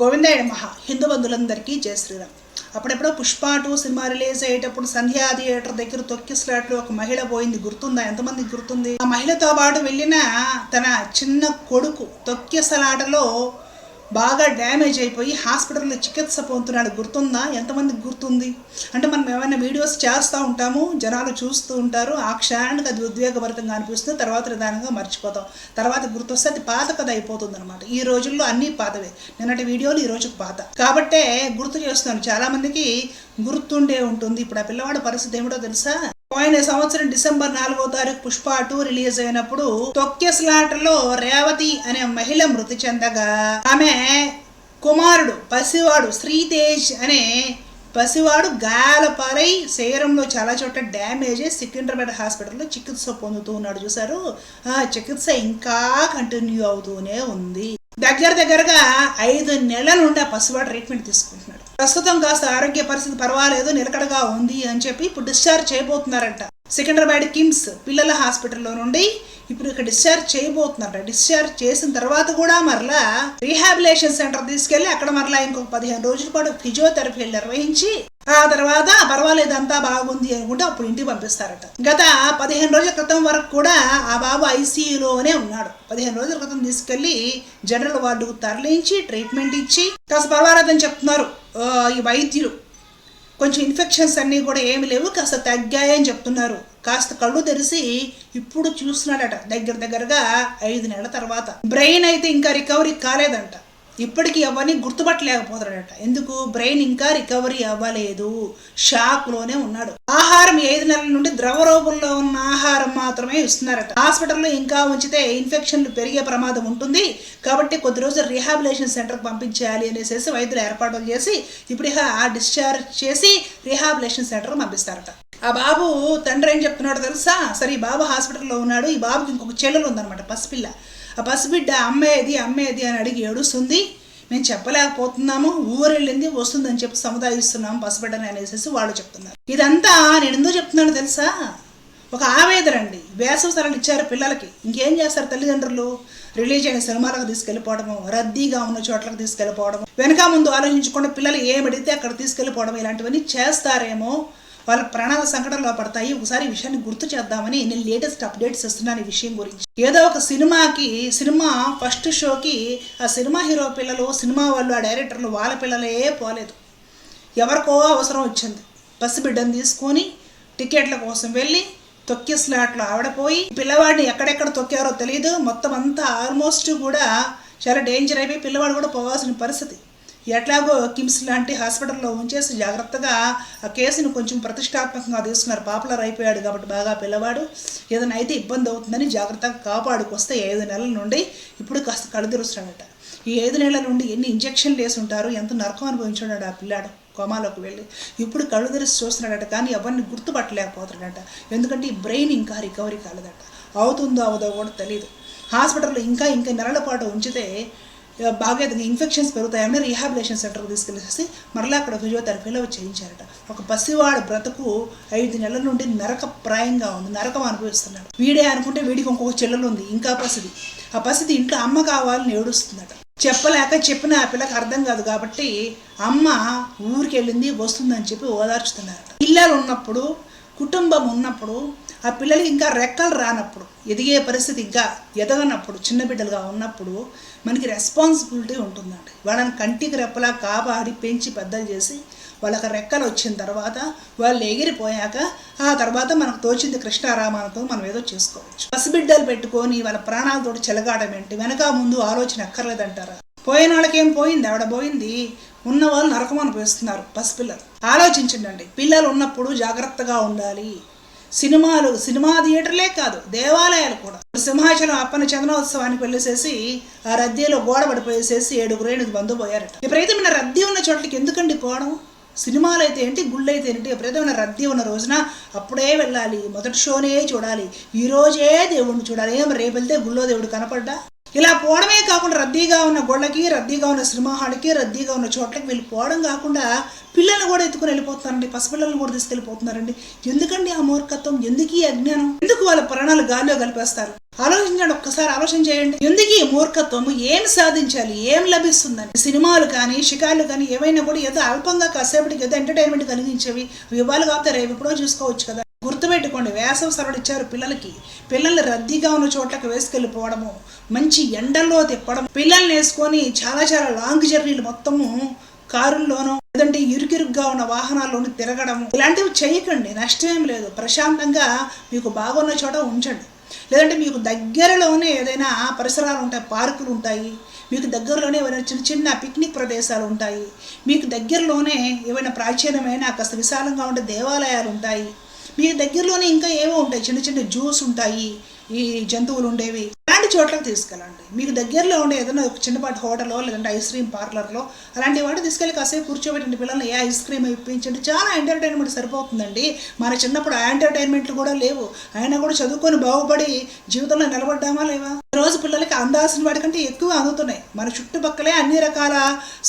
గోవిందయ్య మహా హిందూ బంధువులందరికీ జయ శ్రీరామ్. అప్పుడెప్పుడో పుష్ప టూ సినిమా రిలీజ్ అయ్యేటప్పుడు సంధ్యా థియేటర్ దగ్గర తొక్కి స్లాట్లు ఒక మహిళ పోయింది. గుర్తుందా? ఎంతమందికి గుర్తుంది? ఆ మహిళతో పాటు వెళ్ళిన తన చిన్న కొడుకు తొక్కిసలాటలో బాగా డ్యామేజ్ అయిపోయి హాస్పిటల్లో చికిత్స పొందుతున్నాడు. గుర్తుందా? ఎంతమందికి గుర్తుంది? అంటే మనం ఏమైనా వీడియోస్ చేస్తూ ఉంటాము జనాలు చూస్తూ ఉంటారు ఆ క్షణానికి అది ఉద్వేగభరితంగా అనిపిస్తుంది తర్వాత నిదానంగా మర్చిపోతాం. తర్వాత గుర్తొస్తే అది పాత కథ అయిపోతుంది అనమాట ఈ రోజుల్లో అన్నీ పాతవే. నిన్నటి వీడియోలు ఈ రోజుకు పాత. కాబట్టే గుర్తు చేస్తున్నాను. చాలా మందికి గుర్తుండే ఉంటుంది. ఇప్పుడు ఆ పిల్లవాడి పరిస్థితి ఏమిటో తెలుసా? పోయిన సంవత్సరం డిసెంబర్ నాలుగో తారీఖు పుష్ప టూ రిలీజ్ అయినప్పుడు తొక్కెస్లాటలో రేవతి అనే మహిళ మృతి చెందగా ఆమె కుమారుడు పసివాడు శ్రీతేజ్ అనే పసివాడు గాయాల శరీరంలో చాలా చోట్ల డ్యామేజ్ సికింద్రాబాద్ హాస్పిటల్లో చికిత్స పొందుతూ ఉన్నాడు. చూసారు ఆ చికిత్స ఇంకా కంటిన్యూ అవుతూనే ఉంది. దగ్గర దగ్గరగా ఐదు నెలల నుండి ఆ పసివాడు ట్రీట్మెంట్ తీసుకుంటున్నాడు. ప్రస్తుతం కాస్త ఆరోగ్య పరిస్థితి పర్వాలేదు నిలకడగా ఉంది అని చెప్పి ఇప్పుడు డిశ్చార్జ్ చేయబోతున్నారంట. సికింద్రాబాద్ కిమ్స్ పిల్లల హాస్పిటల్లో నుండి ఇప్పుడు ఇక్కడ డిశ్చార్జ్ చేయబోతున్నారట. డిశ్చార్జ్ చేసిన తర్వాత కూడా మరలా రీహాబిలేషన్ సెంటర్ తీసుకెళ్ళి అక్కడ మరలా ఇంకొక పదిహేను రోజుల పాటు ఫిజియోథెరపీలు నిర్వహించి ఆ తర్వాత పర్వాలేదు అంతా బాగుంది అనుకుంటే అప్పుడు ఇంటికి పంపిస్తారట. గత పదిహేను రోజుల క్రితం వరకు కూడా ఆ బాబు ఐసీయూలోనే ఉన్నాడు. పదిహేను రోజుల క్రితం తీసుకెళ్ళి జనరల్ వార్డుకు తరలించి ట్రీట్మెంట్ ఇచ్చి కాస్త పర్వాలేదని చెప్తున్నారు. ఈ వైద్యులు. కొంచెం ఇన్ఫెక్షన్స్ అన్నీ కూడా ఏమి లేవు కాస్త తగ్గాయని చెప్తున్నారు. కాస్త కళ్ళు తెరిసి ఇప్పుడు చూస్తున్నాడట దగ్గర దగ్గరగా ఐదు నెలల తర్వాత. బ్రెయిన్ అయితే ఇంకా రికవరీ కాలేదంట. ఇప్పటికీ అవన్నీ గుర్తుపట్టలేకపోతున్నాడట. ఎందుకు? బ్రెయిన్ ఇంకా రికవరీ అవ్వలేదు. షాక్లోనే ఉన్నాడు. ఆహారం ఐదు నెలల నుండి ద్రవ రూపంలో ఉన్న ఆహారం మాత్రమే ఇస్తున్నారట. హాస్పిటల్లో ఇంకా ఉంచితే ఇన్ఫెక్షన్లు పెరిగే ప్రమాదం ఉంటుంది. కాబట్టి కొద్ది రోజులు రీహాబిలేషన్ సెంటర్కి పంపించేయాలి అనేసి వైద్యులు ఏర్పాట్లు చేసి ఇప్పుడు ఆ డిశ్చార్జ్ చేసి రీహాబిలేషన్ సెంటర్కి పంపిస్తారట. ఆ బాబు తండ్రి ఏం చెప్తున్నాడో తెలుసా? సరే ఈ బాబు హాస్పిటల్లో ఉన్నాడు. ఈ బాబుకి ఇంకొక చెల్లెలు ఉందన్నమాట పసిపిల్ల. ఆ పసిబిడ్డ అమ్మేది అమ్మేది అని అడిగి ఏడుస్తుంది. మేము చెప్పలేకపోతున్నాము ఊరెళ్ళింది వస్తుందని చెప్పి సముదాయిస్తున్నాము పసిబిడ్డని అనేసి వాళ్ళు చెప్తున్నారు. ఇదంతా నేను ఎందుకు చెప్తున్నాను తెలుసా? ఒక ఆవేదన అండి. వేసవి సెలవులు ఇచ్చారు పిల్లలకి. ఇంకేం చేస్తారు తల్లిదండ్రులు? రిలీజ్ అయిన సినిమాలకు తీసుకెళ్ళిపోవడము రద్దీగా ఉన్న చోట్లకు తీసుకెళ్ళిపోవడం వెనక ముందు ఆలోచించకుండా పిల్లలు ఏం అడిగితే అక్కడ తీసుకెళ్ళిపోవడం ఇలాంటివన్నీ చేస్తారేమో వాళ్ళ ప్రాణాల సంకటంలో పడతాయి. ఒకసారి ఈ విషయాన్ని గుర్తు చేద్దామని నేను లేటెస్ట్ అప్డేట్స్ ఇస్తున్నాను ఈ విషయం గురించి. ఏదో ఒక సినిమాకి సినిమా ఫస్ట్ షోకి ఆ సినిమా హీరో పిల్లలు సినిమా వాళ్ళు ఆ డైరెక్టర్లు వాళ్ళ పిల్లలే పోలేదు. ఎవరికో అవసరం వచ్చింది. బస్సు బిడ్డను తీసుకొని టికెట్ల కోసం వెళ్ళి తొక్కి స్లాట్లో ఆవిడపోయి పిల్లవాడిని ఎక్కడెక్కడ తొక్కారో తెలియదు మొత్తం అంతా ఆల్మోస్ట్ కూడా చాలా డేంజర్ అయిపోయి పిల్లవాడు కూడా పోవాల్సిన పరిస్థితి. ఎట్లాగో కిమ్స్ లాంటి హాస్పిటల్లో ఉంచేసి జాగ్రత్తగా ఆ కేసును కొంచెం ప్రతిష్టాత్మకంగా తీసుకున్నారు. పాపులర్ అయిపోయాడు కాబట్టి బాగా పిల్లవాడు. ఏదైనా అయితే ఇబ్బంది అవుతుందని జాగ్రత్తగా కాపాడుకొస్తే ఐదు నెలల నుండి ఇప్పుడు కాస్త కళ్ళు ఈ ఐదు నెలల నుండి ఎన్ని ఇంజక్షన్లు వేసి ఉంటారు? ఎంత నరకం అనుభవించున్నాడు ఆ పిల్లాడు కోమాలోకి వెళ్ళి. ఇప్పుడు కళ్ళు తెరిచి చూస్తున్నాడట కానీ ఎవరిని గుర్తుపట్టలేకపోతున్నాడట. ఎందుకంటే ఈ బ్రెయిన్ ఇంకా రికవరీ కాలేదట. అవుతుందో అవదో కూడా తెలియదు హాస్పిటల్లో ఇంకా ఇంకా నెలల పాటు ఉంచితే బాగా ఇన్ఫెక్షన్స్ పెరుగుతాయని రీహాబిలేషన్ సెంటర్కి తీసుకెళ్ళేసి మరలా అక్కడ ఫిజియోథెరపీలో చేయించారట. ఒక పసివాడు బ్రతుకు ఐదు నెలల నుండి నరకప్రాయంగా ఉంది నరకం అనుభవిస్తున్నాడు. వీడే అనుకుంటే వీడికి ఇంకొక చెల్లెలు ఉంది ఇంకా పసిది. ఆ పసిది ఇంట్లో అమ్మ కావాలని ఏడుస్తుందట. చెప్పలేక చెప్పిన ఆ పిల్లకి అర్థం కాదు కాబట్టి అమ్మ ఊరికి వెళ్ళింది వస్తుందని చెప్పి ఓదార్చుతున్నారట. పిల్లలు ఉన్నప్పుడు కుటుంబం ఉన్నప్పుడు ఆ పిల్లలకి ఇంకా రెక్కలు రానప్పుడు ఎదిగే పరిస్థితి ఇంకా ఎదగనప్పుడు చిన్న బిడ్డలుగా ఉన్నప్పుడు మనకి రెస్పాన్సిబిలిటీ ఉంటుందండి. వాళ్ళని కంటికి రెప్పలా కాపాడి పెంచి పెద్దలు చేసి వాళ్ళకి రెక్కలు వచ్చిన తర్వాత వాళ్ళు ఎగిరిపోయాక ఆ తర్వాత మనకు తోచింది కృష్ణారామాలతో మనం ఏదో చేసుకోవచ్చు. పసిబిడ్డలు పెట్టుకొని వాళ్ళ ప్రాణాలతో చెలగాడం ఏంటి? వెనక ముందు ఆలోచన అక్కర్లేదంటారా? పోయిన వాళ్ళకేం పోయింది? ఆవిడ పోయింది. ఉన్న వాళ్ళు నరకం అనిపిస్తున్నారు పసిపిల్లలు. ఆలోచించండి పిల్లలు ఉన్నప్పుడు జాగ్రత్తగా ఉండాలి. సినిమాలు సినిమా థియేటర్లే కాదు దేవాలయాలు కూడా. సింహాచలం అప్పన చందనోత్సవానికి వెళ్ళేసేసి ఆ రద్దీలో గోడ పడిపోయేసేసి ఏడుగురు ఏడుగురు బంధు పోయారట. విపరీతమైన రద్దీ ఉన్న చోట్లకి ఎందుకండి పోవడం సినిమాలు అయితే ఏంటి గుళ్ళు అయితే ఏంటి? మన రద్దీ ఉన్న రోజున అప్పుడే వెళ్ళాలి మొదటి షోనే చూడాలి ఈ రోజే దేవుడిని చూడాలి. ఏం రేపు వెళ్తే గుళ్ళో దేవుడు కనపడ్డా? ఇలా పోవడమే కాకుండా రద్దీగా ఉన్న గొళ్ళకి రద్దీగా ఉన్న సినిమా హాల్కి రద్దీగా ఉన్న చోట్లకి వీళ్ళు పోవడం కాకుండా పిల్లల్ని కూడా ఎత్తుకుని వెళ్ళిపోతున్నారండి. పసిపిల్లల్ని కూడా తీసుకెళ్ళిపోతున్నారండి. ఎందుకండి ఆ మూర్ఖత్వం? ఎందుకు ఈ అజ్ఞానం? ఎందుకు వాళ్ళ ప్రాణాలు గాల్లో కలిపేస్తారు? ఆలోచించండి ఒక్కసారి ఆలోచన చేయండి. ఎందుకు ఈ మూర్ఖత్వం? ఏం సాధించాలి? ఏం లభిస్తుందని సినిమాలు కానీ షికార్లు కానీ ఏవైనా కూడా ఏదో అల్పంగా కాసేపటికి ఏదో ఎంటర్టైన్మెంట్ కలిగించేవి. ఇవాళ కాబట్టి రేపు ఎప్పుడో చూసుకోవచ్చు కదా. గుర్తుపెట్టుకోండి వేసవి సెలవులు ఇచ్చారు పిల్లలకి. పిల్లల్ని రద్దీగా ఉన్న చోట్లకు వేసుకెళ్ళిపోవడము మంచి ఎండల్లో తిప్పడం పిల్లల్ని వేసుకొని చాలా చాలా లాంగ్ జర్నీలు మొత్తము కారుల్లోనూ లేదంటే ఇరుకిరుగ్గా ఉన్న వాహనాల్లోనూ తిరగడం ఇలాంటివి చేయకండి నష్టం లేదు. ప్రశాంతంగా మీకు బాగున్న చోట ఉంచండి. లేదంటే మీకు దగ్గరలోనే ఏదైనా పరిసరాలు ఉంటాయి పార్కులు ఉంటాయి మీకు దగ్గరలోనే ఏమైనా చిన్న చిన్న పిక్నిక్ ప్రదేశాలు ఉంటాయి మీకు దగ్గరలోనే ఏమైనా ప్రాచీనమైన కాస్త విశాలంగా ఉండే దేవాలయాలు ఉంటాయి మీ దగ్గరలోనే ఇంకా ఏవో ఉంటాయి చిన్న చిన్న జ్యూస్ ఉంటాయి ఈ జంతువులు ఉండేవి. అలాంటి చోట్లకు తీసుకెళ్ళండి. మీకు దగ్గరలో ఉండే ఏదైనా ఒక చిన్నపాటి హోటల్లో లేదంటే ఐస్ క్రీమ్ పార్లర్లో అలాంటి వాటి తీసుకెళ్ళి కాసేపు కూర్చోబెట్టండి పిల్లల్ని ఏ ఐస్ క్రీమ్ ఇప్పించండి. చాలా ఎంటర్టైన్మెంట్ సరిపోతుందండి. మన చిన్నప్పుడు ఆ ఎంటర్టైన్మెంట్లు కూడా లేవు. అయినా కూడా చదువుకొని బాగుపడి జీవితంలో నిలబడ్డామా లేవా? రోజు పిల్లలకి అందాల్సిన వాటికంటే ఎక్కువ అందుతున్నాయి. మన చుట్టుపక్కలే అన్ని రకాల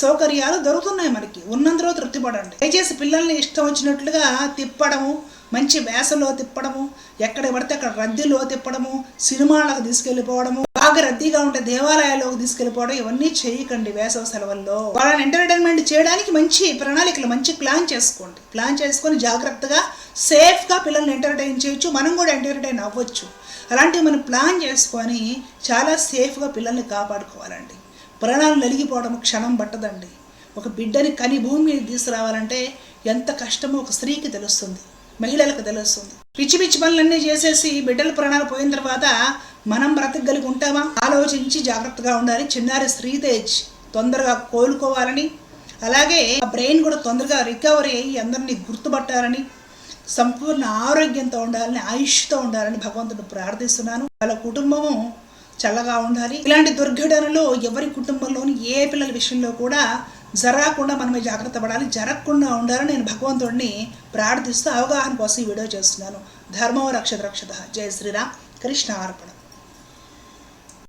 సౌకర్యాలు దొరుకుతున్నాయి మనకి. ఉన్నంతలో తృప్తి పడండి దయచేసి పిల్లల్ని ఇష్టం వచ్చినట్లుగా తిప్పడము మంచి వేసలో తిప్పడము ఎక్కడ పడితే అక్కడ రద్దీలో తిప్పడము సినిమాలకు తీసుకెళ్ళిపోవడము బాగా రద్దీగా ఉండే దేవాలయాల్లోకి తీసుకెళ్ళిపోవడం ఇవన్నీ చేయకండి వేసవ సెలవుల్లో. వాళ్ళని ఎంటర్టైన్మెంట్ చేయడానికి మంచి ప్రణాళికలు మంచి ప్లాన్ చేసుకోండి. ప్లాన్ చేసుకొని జాగ్రత్తగా సేఫ్గా పిల్లల్ని ఎంటర్టైన్ చేయొచ్చు. మనం కూడా ఎంటర్టైన్ అవ్వచ్చు. అలాంటివి మనం ప్లాన్ చేసుకొని చాలా సేఫ్గా పిల్లల్ని కాపాడుకోవాలండి. ప్రాణాలు నలిగిపోవడం క్షణం పట్టదండి. ఒక బిడ్డని కని భూమి మీద తీసుకురావాలంటే ఎంత కష్టమో ఒక స్త్రీకి తెలుస్తుంది మహిళలకు తెలుస్తుంది. పిచ్చి పిచ్చి పనులన్నీ చేసేసి బిడ్డల ప్రాణాలు పోయిన తర్వాత మనం బ్రతకగలిగి ఉంటామా? ఆలోచించి జాగ్రత్తగా ఉండాలి. చిన్నారి శ్రీతేజ్ తొందరగా కోలుకోవాలని అలాగే ఆ బ్రెయిన్ కూడా తొందరగా రికవరీ అయ్యి అందరినీ గుర్తుపట్టాలని సంపూర్ణ ఆరోగ్యంతో ఉండాలని ఆయుష్తో ఉండాలని భగవంతుడు ప్రార్థిస్తున్నాను. వాళ్ళ కుటుంబము చల్లగా ఉండాలి. ఇలాంటి దుర్ఘటనలు ఎవరి కుటుంబంలోని ఏ పిల్లల విషయంలో కూడా జరగకుండా మనమే జాగ్రత్త పడాలి. జరగకుండా ఉండాలని నేను భగవంతుడిని ప్రార్థిస్తూ అవగాహన కోసం ఈ వీడియో చేస్తున్నాను. ధర్మం రక్షత రక్షత. జయ శ్రీరామ్. కృష్ణ అర్పణ.